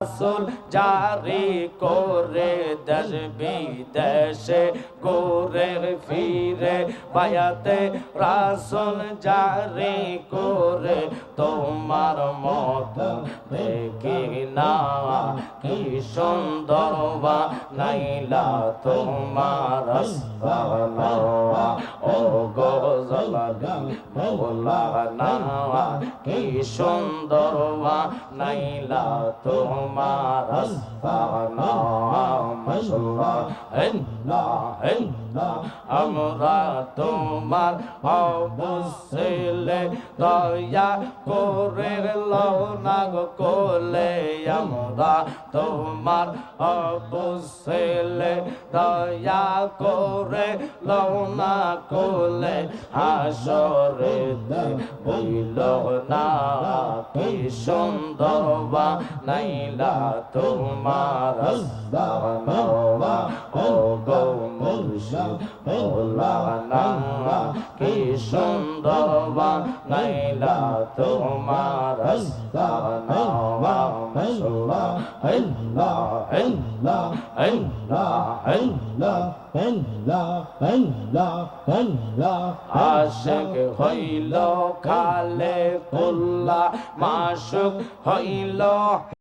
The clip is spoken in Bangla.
রাসূল জারি করে দেশ বিদেশে ঘুরে ফিরে, বায়াতে রাসূল জারি করে, তোমার মত দেখি না, কি সুন্দর বা নাইলা তোমার ও গো কি সুন্দর নাইলা তোমার আমরা তোমার অবসলে দয়া করে লও না কোলে আমরা তোমার অবসলে দয়া করে লও না কোলে, হাসরে বইল না, কি সুন্দর বা নাইলা তোমার আস্তানা ও গো মুর্শিদ মৌলানা কি সুন্দর বা নাইলা তোমার আস্তানা মাশাআল্লাহ আশেক হইল কালে কুল্লা মাসুক হইল